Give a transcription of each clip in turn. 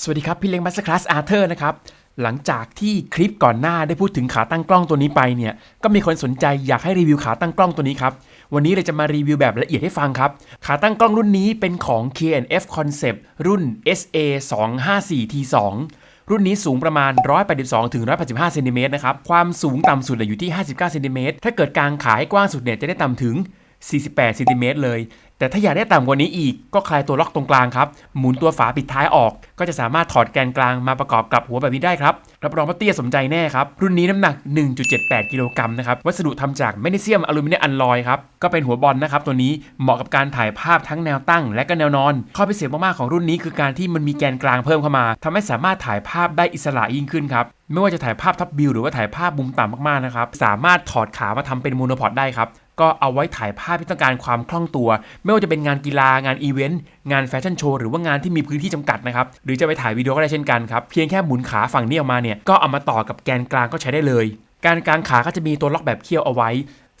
สวัสดีครับ พี่เล้งบัสคลาสอาร์เธอร์นะครับ หลังจากที่คลิปก่อนหน้าได้พูดถึงขาตั้งกล้องตัวนี้ไปเนี่ย ก็มีคนสนใจอยากให้รีวิวขาตั้งกล้องตัวนี้ครับ วันนี้เราจะมารีวิวแบบละเอียดให้ฟังครับ ขาตั้งกล้องรุ่นนี้เป็นของ K&F Concept รุ่น SA 2 5 4 T 2รุ่นนี้สูงประมาณ 182ถึง185เซนติเมตรนะครับ ความสูงต่ำสุดอยู่ที่ 59เซนติเมตรถ้าเกิดกลางขาให้กว้างสุดเนี่ยจะได้ต่ำถึง 48เซนติเมตรเลย แต่ถ้าอยากได้ต่ำกว่านี้อีก ก็คลายตัวล็อกตรงกลางครับ หมุนตัวฝาปิดท้ายออก ก็จะสามารถถอดแกนกลางมาประกอบกับหัวแบบนี้ได้ครับ รับรองว่าเตี้ยสมใจแน่ครับ รุ่นนี้น้ำหนัก 1.78 กิโลกรัมนะครับ วัสดุทำจากแมกนีเซียมอลูมิเนียมอัลลอยครับ ก็เป็นหัวบอลนะครับ ตัวนี้เหมาะกับการถ่ายภาพทั้งแนวตั้ง และก็แนวนอน ข้อพิเศษมากๆของรุ่นนี้คือการที่มันมีแกนกลางเพิ่มเข้ามาทำให้สามารถถ่ายภาพได้อิสระยิ่งขึ้นครับไม่ว่าจะถ่ายภาพท็อปวิวหรือว่าถ่ายภาพมุมต่ำมากๆนะครับ สามารถถอดขามาทำเป็นโมโนพอดได้ครับ ก็เอาไว้ถ่ายภาพที่ต้องการความคล่องตัว ไม่ว่าจะเป็นงานกีฬางานอีเวนต์งานแฟชั่นโชว์หรือว่างานที่มีพื้นที่จำกัดนะครับหรือจะไปถ่ายวิดีโอก็ได้เช่นกันครับเพียงแค่หมุนขาฝั่งนี้ออกมาเนี่ยก็เอามาต่อกับแกนกลางก็ใช้ได้เลยการกางขาก็จะมีตัวล็อกแบบเคี่ยวเอาไว้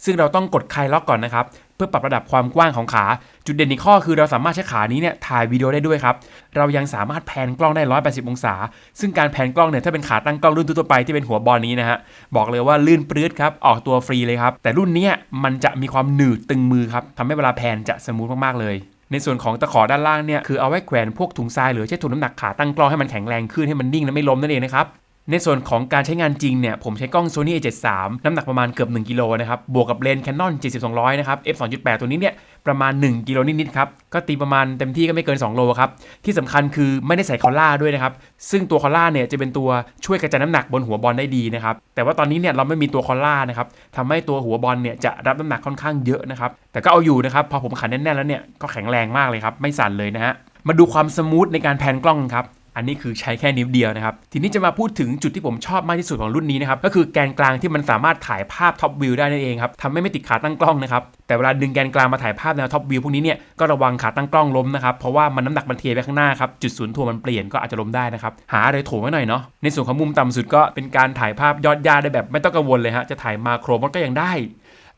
ซึ่งเราต้องกดคลายล็อกก่อนนะครับ เพื่อปรับระดับความกว้างของขา จุดเด่นอีกข้อคือเราสามารถใช้ขานี้เนี่ยถ่ายวิดีโอได้ด้วยครับ เรายังสามารถแพนกล้องได้ 180 องศา ซึ่งการแพนกล้องเนี่ยถ้าเป็นขาตั้งกล้องรุ่นทั่วไปที่เป็นหัวบอลนี้นะฮะ บอกเลยว่าลื่นปลื้ดครับ ออกตัวฟรีเลยครับ แต่รุ่นเนี้ยมันจะมีความหนืดตึงมือครับทำให้เวลาแพนจะสมูทมากๆเลยในส่วนของตะขอด้านล่างเนี่ยคือเอาไว้แขวนพวกถุงทรายหรือใช้ถุงน้ำหนักขาตั้งกล้องให้มันแข็งแรงขึ้นให้มันนิ่งและไม่ล้มนั่นเองนะครับ ในส่วนของการใช้งานจริงเนี่ย ผมใช้กล้อง Sony A73 น้ำหนักประมาณเกือบ 1กิโลนะครับ บวกกับเลนส์ Canon 7200 นะครับ f 2.8 ตัวนี้เนี่ย ประมาณ 1กิโลนิดๆครับ ก็ตีประมาณเต็มที่ก็ไม่เกิน 2 โลครับ ที่สำคัญคือไม่ได้ใส่คอล่าด้วยนะครับ ซึ่งตัวคอล่าเนี่ยจะเป็นตัวช่วยกระจายน้ำหนักบนหัวบอลได้ดีนะครับ แต่ว่าตอนนี้เนี่ยเราไม่มีตัวคอลล่านะครับทำให้ตัวหัวบอลเนี่ยจะรับน้ำหนักค่อนข้างเยอะนะครับ แต่ก็เอาอยู่นะครับ พอผมขันแน่นๆแล้วเนี่ยก็แข็งแรงมากเลยครับ ไม่สั่นเลยนะฮะ มาดูความสมูทในการแพนกล้องครับ อันนี้คือใช้แค่นิ้วเดียวนะครับ ทีนี้จะมาพูดถึงจุดที่ผมชอบมากที่สุดของรุ่นนี้นะครับ ก็คือแกนกลางที่มันสามารถถ่ายภาพท็อปวิวได้นั่นเองครับทำให้ไม่ติดขาตั้งกล้องนะครับ แต่เวลาดึงแกนกลางมาถ่ายภาพแนวท็อปวิวพวกนี้เนี่ย ก็ระวังขาตั้งกล้องล้มนะครับ เพราะว่ามันน้ำหนักมันเทไปข้างหน้าครับ จุดศูนย์ถ่วงมันเปลี่ยนก็อาจจะล้มได้นะครับ หาอะไรถ่วงไว้หน่อยเนาะ ในส่วนของมุมต่ำสุดก็เป็นการถ่ายภาพยอดยาได้แบบ ไม่ต้องกังวลเลยฮะ จะถ่ายมาโครมันก็ยังได้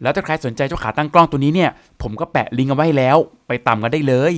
แล้วถ้าใครสนใจเจ้าขาตั้งกล้องตัวนี้เนี่ย ผมก็แปะลิงก์เอาไว้แล้ว ไปตามกันได้เลย